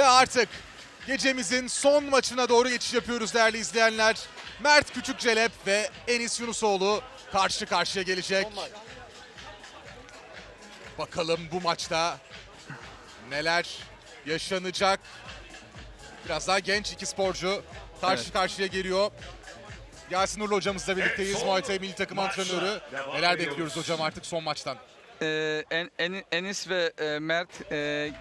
Ve artık gecemizin son maçına doğru geçiş yapıyoruz değerli izleyenler. Mert Küçükcelep ve Enis Yunusoğlu karşı karşıya gelecek. Bakalım bu maçta neler yaşanacak. Biraz daha genç iki sporcu karşı Evet. karşıya geliyor. Yasin Uğurlu hocamızla birlikteyiz. Muay Thai milli takım antrenörü. Neler bekliyoruz hocam artık son maçtan? Ee, en, En- Enis ve e, Mert e,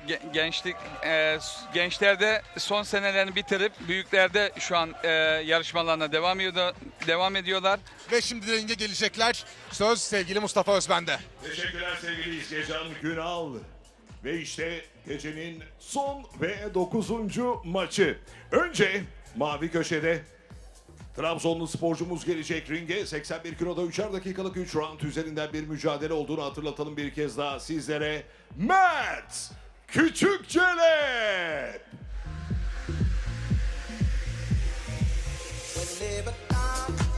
ge- gençlik e, gençlerde son senelerini bitirip büyüklerde şu an e, yarışmalarına devam ediyor devam ediyorlar. Ve şimdi de ringe gelecekler. Söz sevgili Mustafa Özben'de. Teşekkürler sevgili izleyiciler Günal. Ve işte gecenin son ve dokuzuncu maçı. Önce mavi köşede Trabzonlu sporcumuz gelecek ringe. 81 kiloda 3'er dakikalık 3 round üzerinden bir mücadele olduğunu hatırlatalım bir kez daha sizlere. Mert Küçükçelep. Whenever I'm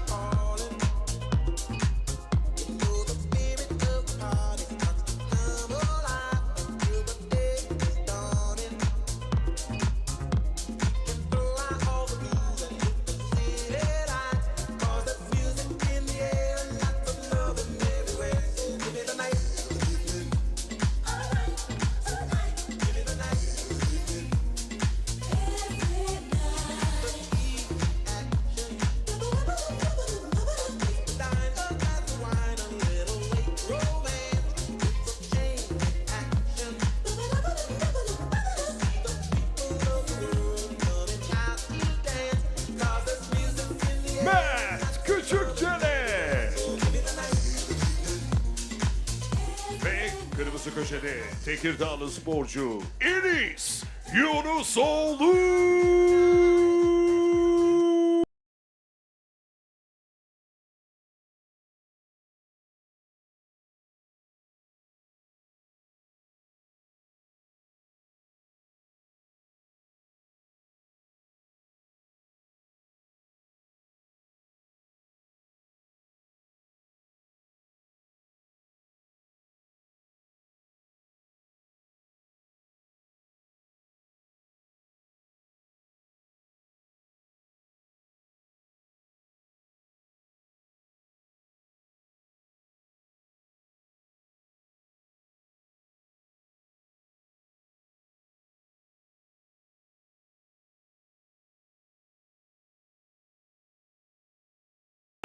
köşede Tekirdağlı sporcu Enis Yunusoğlu.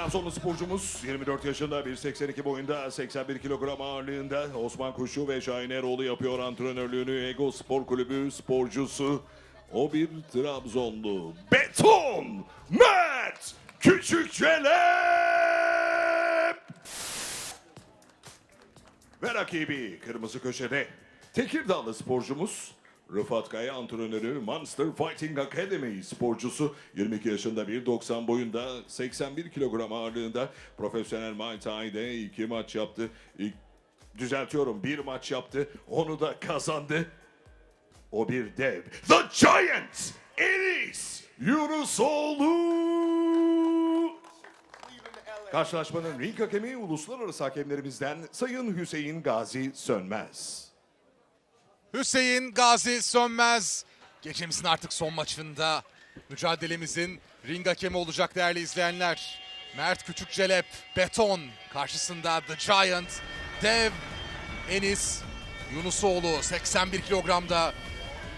Trabzonlu sporcumuz 24 yaşında 1.82 boyunda 81 kilogram ağırlığında Osman Kuşu ve Şahin Eroğlu yapıyor antrenörlüğünü Ego Spor Kulübü sporcusu. O bir Trabzonlu. Beton Mert Küçükçelep ve rakibi kırmızı köşede Tekirdağlı sporcumuz Rıfat Kaya antrenörü Monster Fighting Academy sporcusu 22 yaşında 1.90 boyunda 81 kilogram ağırlığında profesyonel Muay Thai'de iki maç yaptı. İlk, düzeltiyorum bir maç yaptı onu da kazandı. O bir dev. The Giant Enis Yunusoğlu. Karşılaşmanın ring hakemi uluslararası hakemlerimizden Sayın Hüseyin Gazi Sönmez. Hüseyin Gazi Sönmez. Gecemizin artık son maçında mücadelemizin ring hakemi olacak değerli izleyenler. Mert Küçükcelep, Beton karşısında The Giant, Dev, Enis, Yunusoğlu 81 kilogramda.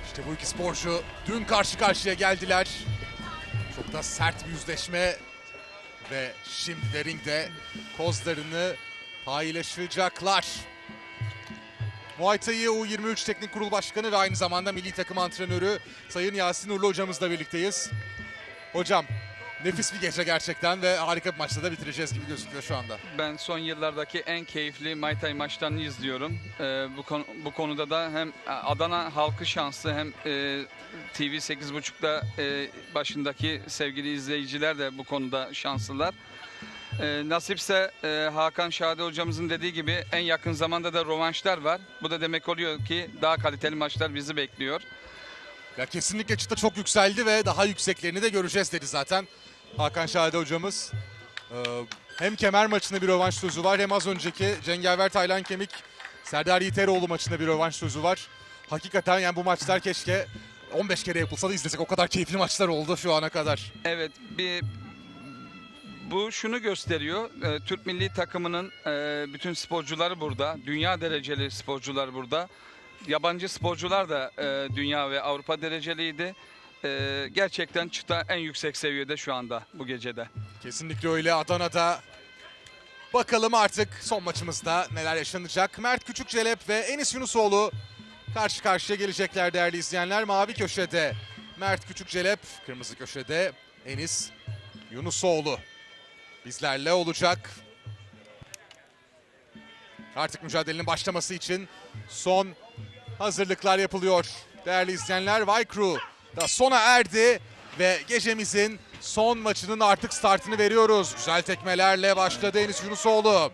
İşte bu iki sporcu dün karşı karşıya geldiler. Çok da sert bir yüzleşme ve şimdi de ringde kozlarını paylaşacaklar. Muay Thai U23 Teknik Kurul Başkanı ve aynı zamanda milli takım antrenörü Sayın Yasin Urlu hocamızla birlikteyiz. Hocam nefis bir gece gerçekten ve harika bir maçta da bitireceğiz gibi gözüküyor şu anda. Ben son yıllardaki en keyifli Muay Thai maçlarını izliyorum. Ee, bu konu, bu konuda da hem Adana halkı şanslı hem e, TV 8.30'da e, başındaki sevgili izleyiciler de bu konuda şanslılar. E, nasipse e, Hakan Şadi hocamızın dediği gibi en yakın zamanda da rövanşlar var. Bu da demek oluyor ki daha kaliteli maçlar bizi bekliyor. Ya kesinlikle çıta çok yükseldi ve daha yükseklerini de göreceğiz dedi zaten Hakan Şahide hocamız. Ee, hem kemer maçında bir rövanş sözü var hem az önceki Cengaver Taylan Kemik Serdar Yiğiteroğlu maçında bir rövanş sözü var. Hakikaten yani bu maçlar keşke 15 kere yapılsa da izlesek o kadar keyifli maçlar oldu şu ana kadar. Evet bir bu şunu gösteriyor. e, Türk milli takımının e, bütün sporcuları burada. Dünya dereceli sporcular burada. Yabancı sporcular da e, dünya ve Avrupa dereceliydi. E, gerçekten çıta en yüksek seviyede şu anda bu gecede. Kesinlikle öyle Adana'da. Bakalım artık son maçımızda neler yaşanacak. Mert Küçükcelep ve Enis Yunusoğlu karşı karşıya gelecekler değerli izleyenler. Mavi köşede Mert Küçükcelep, kırmızı köşede Enis Yunusoğlu bizlerle olacak. Artık mücadelenin başlaması için son hazırlıklar yapılıyor. Değerli izleyenler Vaykru da sona erdi ve gecemizin son maçının artık startını veriyoruz. Güzel tekmelerle başladı Enis Yunusoğlu.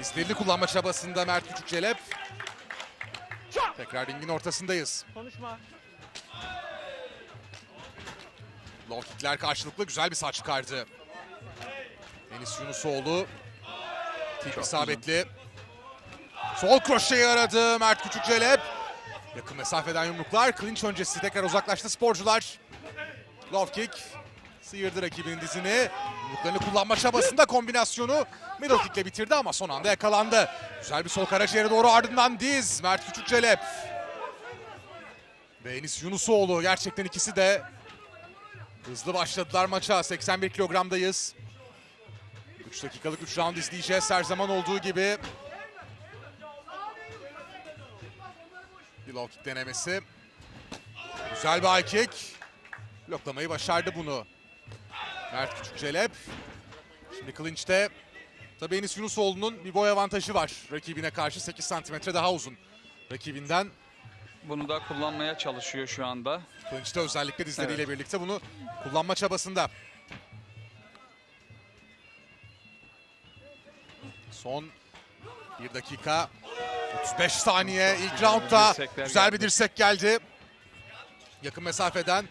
İzlerini kullanma çabasında Mert Küçükçelep. Tekrar ringin ortasındayız. Konuşma. Low karşılıklı güzel bir saç çıkardı. Enis Yunusoğlu. Tip isabetli. Sol kroşeyi aradı Mert Küçükçelep. Yakın mesafeden yumruklar. Clinch öncesi tekrar uzaklaştı sporcular. Low kick. Sıyırdı rakibinin dizini. Yumruklarını kullanma çabasında kombinasyonu middle kick ile bitirdi ama son anda yakalandı. Güzel bir sol karaciğere doğru ardından diz. Mert Küçükçelep. Ve Enis Yunusoğlu gerçekten ikisi de Hızlı başladılar maça. 81 kilogramdayız. 3 dakikalık 3 round izleyeceğiz her zaman olduğu gibi. Bir low kick denemesi. Güzel bir high kick. Bloklamayı başardı bunu. Mert Küçükçelep. Şimdi clinch'te. Tabii Enis Yunusoğlu'nun bir boy avantajı var. Rakibine karşı 8 santimetre daha uzun. Rakibinden Bunu da kullanmaya çalışıyor şu anda. Clinch'te özellikle dizleriyle Evet. birlikte bunu kullanma çabasında. Son 1 dakika 35 saniye ilk roundda güzel bir dirsek geldi. Yakın mesafeden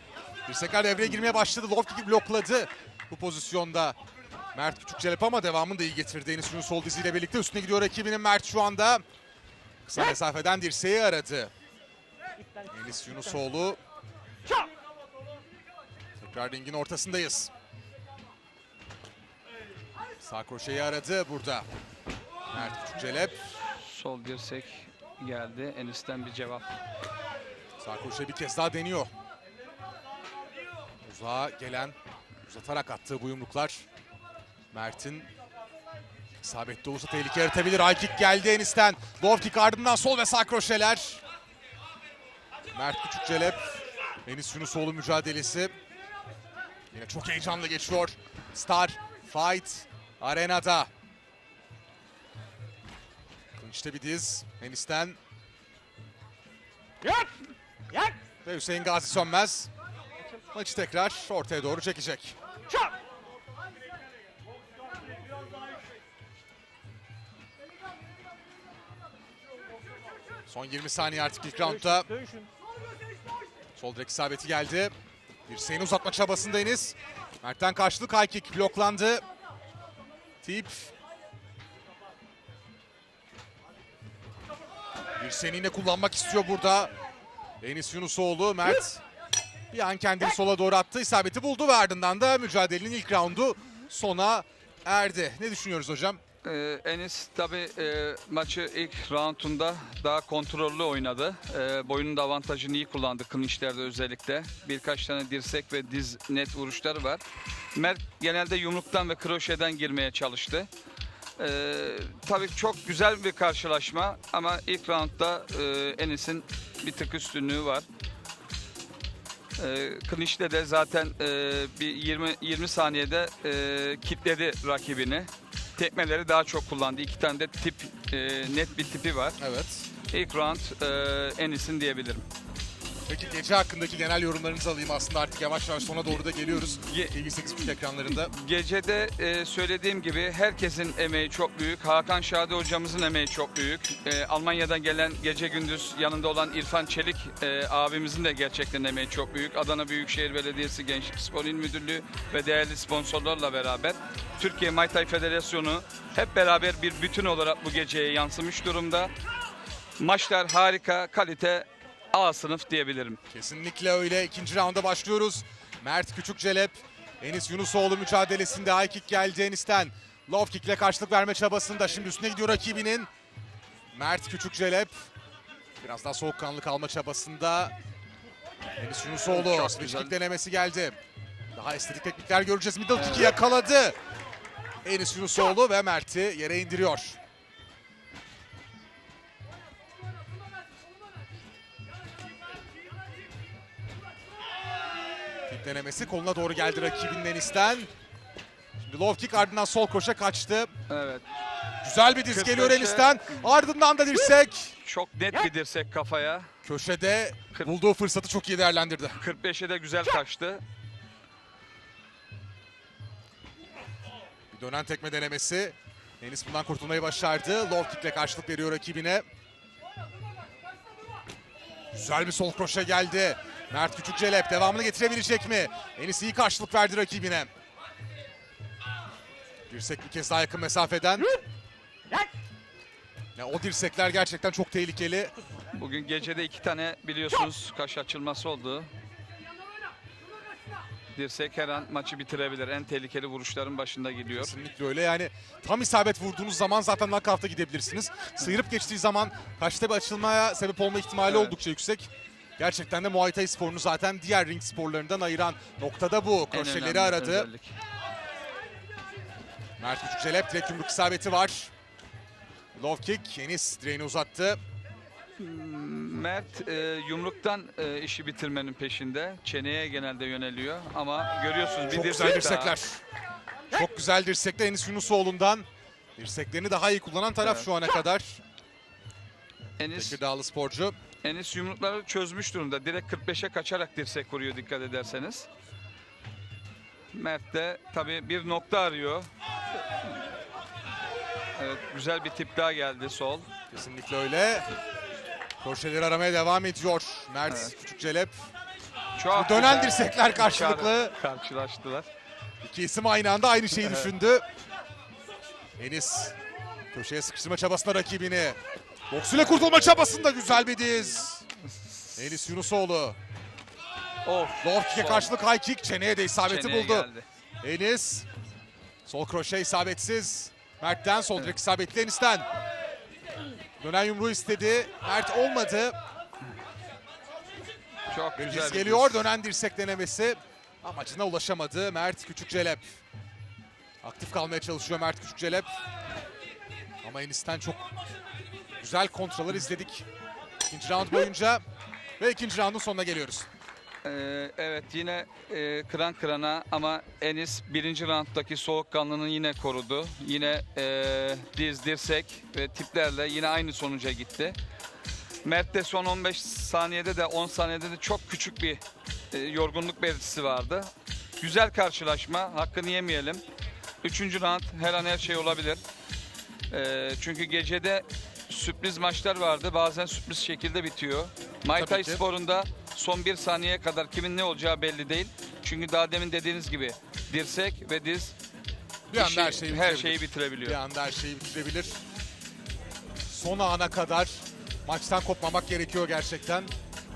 dirsekler devreye girmeye başladı. Low kick'i blokladı bu pozisyonda. Mert Küçükçelep ama devamını da iyi getirdi. Enis sol diziyle birlikte üstüne gidiyor rakibinin Mert şu anda. Kısa mesafeden dirseği aradı. Enis Yunusoğlu. Tekrar ringin ortasındayız. Sağ kroşeyi aradı burada. Mert Küçükçelep. Sol dirsek geldi. Enis'ten bir cevap. Sağ kroşe bir kez daha deniyor. Uzağa gelen, uzatarak attığı bu yumruklar. Mert'in isabetli olursa tehlike yaratabilir. Kick geldi Enis'ten. Low kick ardından sol ve sağ kroşeler. Mert Küçükçelep, Enis Yunusoğlu mücadelesi. Yine çok heyecanlı geçiyor. Star Fight arenada. Kılıçta bir diz. Enis'ten Yak! Yak! ve Hüseyin Gazi Sönmez maçı tekrar ortaya doğru çekecek. Çak! Son 20 saniye artık ilk roundda. Sol direk isabeti geldi. Dirseğini uzatma çabasında Enis. Mert'ten karşılık high kick bloklandı. Tip. Dirseğini yine kullanmak istiyor burada. Enis Yunusoğlu, Mert bir an kendini sola doğru attı. isabeti buldu ve ardından da mücadelenin ilk roundu sona erdi. Ne düşünüyoruz hocam? Ee, Enis tabii e, maçı ilk roundunda daha kontrollü oynadı. Ee, boyunun da avantajını iyi kullandı clinch'lerde özellikle. Birkaç tane dirsek ve diz net vuruşları var. Mert genelde yumruktan ve kroşeden girmeye çalıştı. Ee, tabii çok güzel bir karşılaşma ama ilk roundda e, Enis'in bir tık üstünlüğü var. E, Clinch'te de zaten e, bir 20 20 saniyede e, kitledi rakibini. Tekmeleri daha çok kullandı. İki tane de tip e, net bir tipi var. Evet. İlk round e, Enis'in diyebilirim. Peki gece hakkındaki genel yorumlarınızı alayım aslında artık yavaş yavaş sona doğru da geliyoruz. Ye- TV8 ekranlarında. Gecede e, söylediğim gibi herkesin emeği çok büyük. Hakan Şadi hocamızın emeği çok büyük. E, Almanya'dan gelen gece gündüz yanında olan İrfan Çelik e, abimizin de gerçekten emeği çok büyük. Adana Büyükşehir Belediyesi Gençlik Spor İl Müdürlüğü ve değerli sponsorlarla beraber Türkiye Muay Thai Federasyonu hep beraber bir bütün olarak bu geceye yansımış durumda. Maçlar harika, kalite A sınıf diyebilirim. Kesinlikle öyle. İkinci raunda başlıyoruz. Mert Küçükcelep, Enis Yunusoğlu mücadelesinde high kick geldi Enis'ten. Low kick ile karşılık verme çabasında. Şimdi üstüne gidiyor rakibinin. Mert Küçükcelep biraz daha soğukkanlı kalma çabasında. Enis Yunusoğlu switch kick denemesi geldi. Daha estetik teknikler göreceğiz. Middle kick'i yakaladı. Enis Yunusoğlu ve Mert'i yere indiriyor. Denemesi koluna doğru geldi rakibinin Enis'ten. Şimdi low kick ardından sol koşa kaçtı. Evet. Güzel bir diz 45'e geliyor Enis'ten. Ardından da dirsek. Çok net bir dirsek kafaya. Köşede Kırk- bulduğu fırsatı çok iyi değerlendirdi. 45'e de güzel kaçtı. Bir dönen tekme denemesi. Enis bundan kurtulmayı başardı. Low kick ile karşılık veriyor rakibine. Güzel bir sol kroşe geldi. Mert Küçükcelep devamını getirebilecek mi? Enis iyi karşılık verdi rakibine. Dirsek bir kez daha yakın mesafeden. Ya o dirsekler gerçekten çok tehlikeli. Bugün gecede iki tane biliyorsunuz kaş açılması oldu. Dirsek her an maçı bitirebilir. En tehlikeli vuruşların başında geliyor. Kesinlikle öyle yani tam isabet vurduğunuz zaman zaten knockout'a gidebilirsiniz. Sıyırıp geçtiği zaman kaçta bir açılmaya sebep olma ihtimali Evet. oldukça yüksek. Gerçekten de Muay Thai sporunu zaten diğer ring sporlarından ayıran noktada bu. Kroşeleri aradı. özellik. Mert Küçükcelep direkt yumruk isabeti var. Low kick. Enis direğini uzattı. Mert e, yumruktan e, işi bitirmenin peşinde. Çeneye genelde yöneliyor ama görüyorsunuz bir Çok dirsek güzel daha. dirsekler. Çok güzel dirsekler Enis Yunusoğlu'ndan. Dirseklerini daha iyi kullanan taraf Evet. şu ana kadar. Enis, Tekirdağlı sporcu. Enis yumrukları çözmüş durumda. Direkt 45'e kaçarak dirsek vuruyor dikkat ederseniz. Mert de tabii bir nokta arıyor. Evet güzel bir tip daha geldi sol. Kesinlikle öyle. Kroşeleri aramaya devam ediyor. Mert Evet. Küçükcelep. Çok Dönen güzel dirsekler karşılıklı. karşılaştılar. İki isim aynı anda aynı şeyi düşündü. Enis köşeye sıkıştırma çabasında rakibini. Boksuyla kurtulma çabasında güzel bir diz. Enis Yunusoğlu. Of. Low kick'e karşılık high kick. Çeneye de isabeti çeneye buldu. geldi. Enis. Sol kroşe isabetsiz. Mert'ten sol direkt isabetli Enis'ten. Dönen yumruğu istedi. Mert olmadı. Çok Bir güzel geliyor. diz. Dönen dirsek denemesi. Amacına ulaşamadı. Mert Küçükcelep. Aktif kalmaya çalışıyor Mert Küçükcelep. Ama Enis'ten çok güzel kontroller izledik. İkinci round boyunca. Ve ikinci roundun sonuna geliyoruz. Ee, evet yine e, kıran kırana ama Enis birinci rounddaki soğukkanlılığını yine korudu. Yine e, diz, dirsek ve tiplerle yine aynı sonuca gitti. Mert de son 15 saniyede de 10 saniyede de çok küçük bir e, yorgunluk belirtisi vardı. Güzel karşılaşma, hakkını yemeyelim. Üçüncü round her an her şey olabilir. E, çünkü gecede sürpriz maçlar vardı. Bazen sürpriz şekilde bitiyor. Ki. sporunda son bir saniyeye kadar kimin ne olacağı belli değil. Çünkü daha demin dediğiniz gibi dirsek ve diz Bir anda işi- her şeyi her şeyi bitirebiliyor. Bir anda her şeyi bitirebilir. Son ana kadar maçtan kopmamak gerekiyor gerçekten.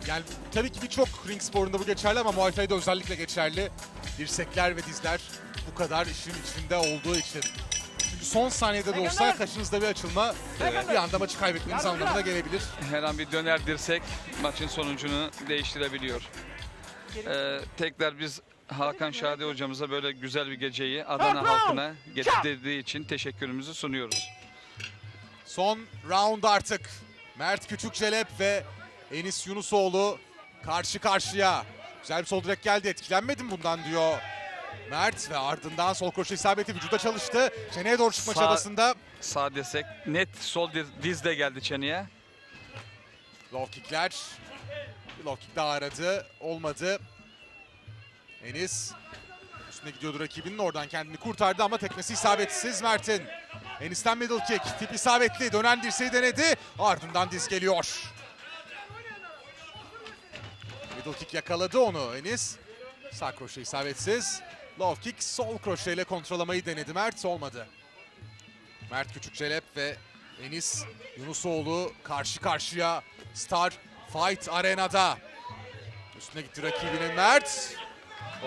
Yani tabii ki birçok ring sporunda bu geçerli ama Muay Thai'de özellikle geçerli. Dirsekler ve dizler bu kadar işin içinde olduğu için. Çünkü son saniyede de olsa kaşınızda bir açılma bir anda maçı kaybetmeniz anlamına gelebilir. Her an bir döner dirsek maçın sonucunu değiştirebiliyor. Ee, tekrar biz Hakan Şadi hocamıza böyle güzel bir geceyi Adana halkına getirdiği için teşekkürümüzü sunuyoruz. Son round artık. Mert Küçükçelep ve Enis Yunusoğlu karşı karşıya. Güzel bir sol direk geldi. Etkilenmedim bundan diyor. Mert ve ardından sol koşu isabeti vücuda çalıştı. Çeneye doğru çıkma Sağ- çabasında. Sağ desek net sol diz, diz de geldi çeneye. Low kickler. Low kick daha aradı. Olmadı. Enis üstüne gidiyordu rakibinin. Oradan kendini kurtardı ama tekmesi isabetsiz Mert'in. Enis'ten middle kick. Tip isabetli. Dönen dirseği denedi. Ardından diz geliyor. Middle kick yakaladı onu Enis. Sağ kroşe isabetsiz. Low kick sol kroşeyle kontrolamayı denedi Mert. Olmadı. Mert Küçükçelep ve Enis Yunusoğlu karşı karşıya Star Fight Arena'da. Üstüne gitti rakibinin Mert.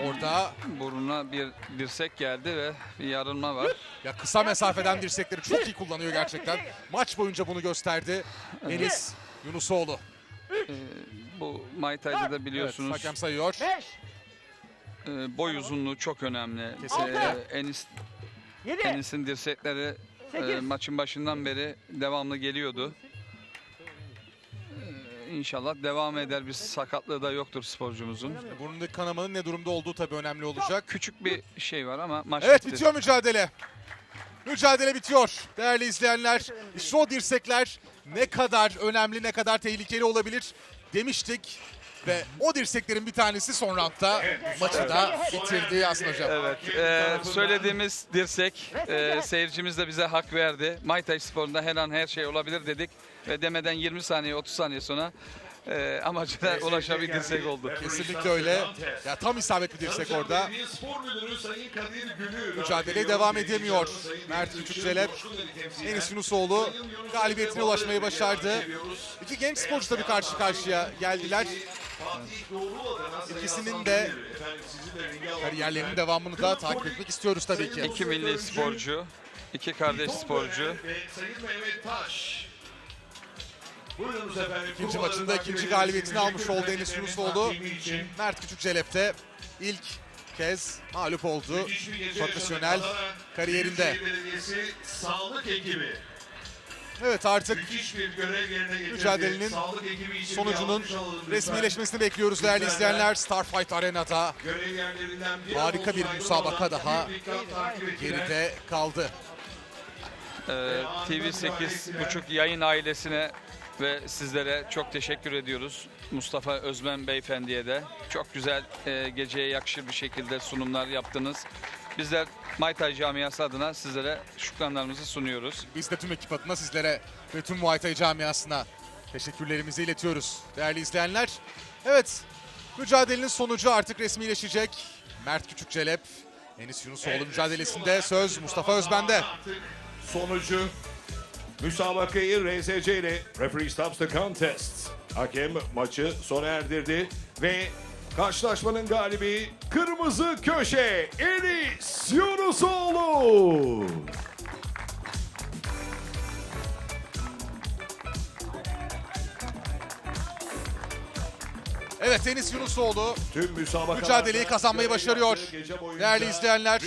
Orada Burnuna bir dirsek geldi ve bir yarılma var. ya kısa mesafeden dirsekleri çok iyi kullanıyor gerçekten. Maç boyunca bunu gösterdi. Enis Yunusoğlu. Bu Muay Thai'de de Evet, biliyorsunuz hakem sayıyor. E, boy uzunluğu çok önemli. Kesinlikle. E, Enis, 7, Enis'in dirsekleri e, Sekiz. maçın başından beri devamlı geliyordu. E, İnşallah devam eder. Bir sakatlığı da yoktur sporcumuzun. Burnundaki kanamanın ne durumda olduğu tabii önemli olacak. Küçük bir şey var ama maç Evet bitti. bitiyor mücadele. Mücadele bitiyor değerli izleyenler. İşte o dirsekler ne kadar önemli ne kadar tehlikeli olabilir demiştik. Ve o dirseklerin bir tanesi son roundda maçı da bitirdi Yasin Hocam. Evet, e, söylediğimiz dirsek e, seyircimiz de bize hak verdi. Muay Thai sporunda her an her şey olabilir dedik ve demeden 20 saniye 30 saniye sonra e, amacına dirsek oldu. Kesinlikle öyle. Ya tam isabet bir dirsek orada. Mücadeleye devam edemiyor. Mert Küçükçelep, Enis Yunusoğlu galibiyetine ulaşmayı başardı. İki genç sporcu tabii karşı karşıya geldiler. İkisinin de kariyerlerinin devamını da takip etmek istiyoruz tabii ki. İki milli sporcu, iki kardeş sporcu. Sayın Mehmet Taş. İkinci maçında ikinci galibiyetini almış oldu Enis Yunusoğlu. Mert Küçükçelep de ilk kez mağlup oldu. Profesyonel kariyerinde. Sağlık Ekibi. Evet artık. Mücadelenin sonucunun resmileşmesini bekliyoruz değerli izleyenler. Starfight Arena'da bir Harika bir müsabaka daha geride kaldı. E, TV8 buçuk yayın ailesine ve sizlere çok teşekkür ediyoruz. Mustafa Özmen Beyefendi'ye de. Çok güzel e, geceye yakışır bir şekilde sunumlar yaptınız. Bizler Muay Thai camiası adına sizlere şükranlarımızı sunuyoruz. Biz de tüm ekip adına sizlere ve tüm Muay Thai camiasına teşekkürlerimizi iletiyoruz değerli izleyenler. Evet mücadelenin sonucu artık resmileşecek. Mert Küçükçelep, Enis Yunusoğlu mücadelesinde söz Mustafa Özben'de. Sonucu müsabakayı RSC ile referee stops the contest. Hakem maçı sona erdirdi ve karşılaşmanın galibi kırmızı köşe Enis Yunusoğlu. Evet Enis Yunusoğlu Tüm Mücadeleyi kazanmayı başarıyor. Değerli izleyenler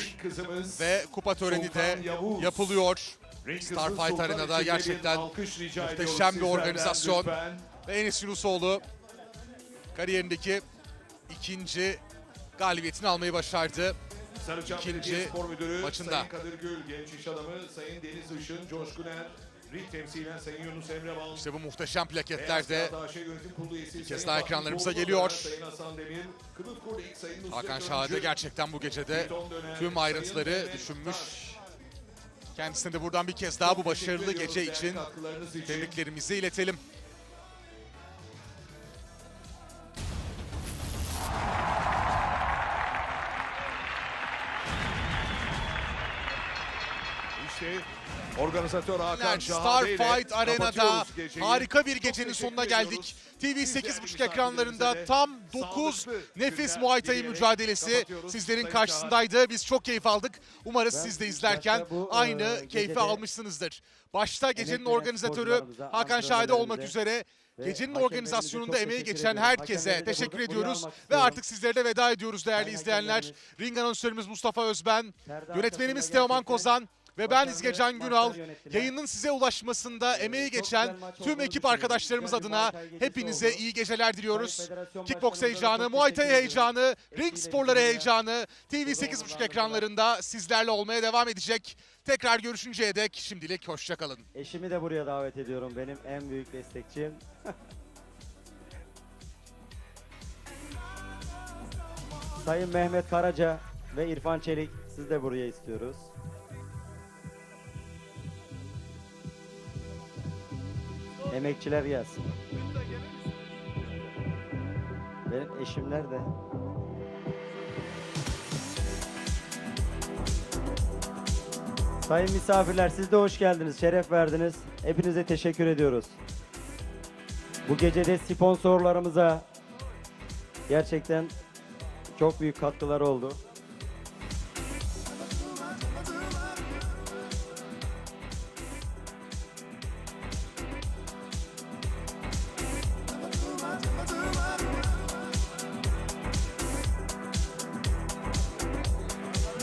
ve kupa töreni de yapılıyor. Starfight Arena'da bir gerçekten muhteşem bir organizasyon. Ve Enis Yunusoğlu kariyerindeki ikinci galibiyetini almayı başardı. Sarıçam İkinci Spor Müdürü maçında. Sayın Kadir Gül, genç iş adamı Sayın Deniz Işın, Coşkun Er, temsilen Sayın Yunus Emre Bal. İşte bu muhteşem Yönetim Kurulu üyesi kez daha ekranlarımıza geliyor. Sayın Hasan Demir, Kılıç Kurdik, Sayın Hakan Şahade gerçekten bu gecede tüm ayrıntıları düşünmüş. Kendisine de buradan bir kez daha bu başarılı gece için tebriklerimizi iletelim. İşte organizatör Hakan Şahade ile Starfight Arena'da harika bir gecenin sonuna geldik. TV Biz 8.5 değerli ekranlarında tam 9 sağlıklı nefis Muay Thai mücadelesi sizlerin Sayın karşısındaydı. Biz çok keyif aldık. Umarız Ben siz de izlerken bu, aynı e, keyfi almışsınızdır. Başta gecenin organizatörü Hakan Şahide olmak üzere gecenin organizasyonunda emeği geçen herkese teşekkür ediyoruz ve artık sizlere de veda ediyoruz değerli izleyenler. Ring anonsörümüz Mustafa Özben, yönetmenimiz Teoman gerçekten Kozan ve ben İzgecan maçlar Günal. Yayının size ulaşmasında emeği çok geçen tüm ekip arkadaşlarımız adına hepinize iyi geceler diliyoruz. Kickbox heyecanı, Muay Thai heyecanı, ring sporları heyecanı TV Burada 8.5 olmadan ekranlarında sizlerle olmaya devam edecek. Tekrar görüşünceye dek şimdilik hoşçakalın. Eşimi de buraya davet ediyorum. Benim en büyük destekçim. Sayın Mehmet Karaca ve İrfan Çelik siz de buraya istiyoruz. Emekçiler gelsin. Benim eşim nerede? Sayın misafirler siz de hoş geldiniz, şeref verdiniz. Hepinize teşekkür ediyoruz. Bu gecede sponsorlarımıza gerçekten çok büyük katkıları oldu.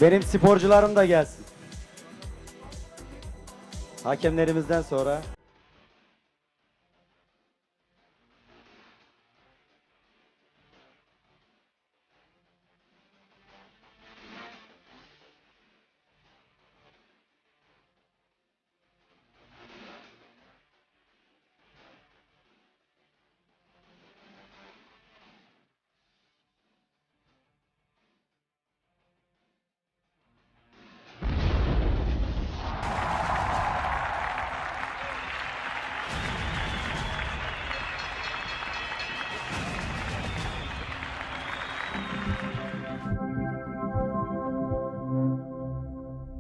Benim sporcularım da gelsin. Hakemlerimizden sonra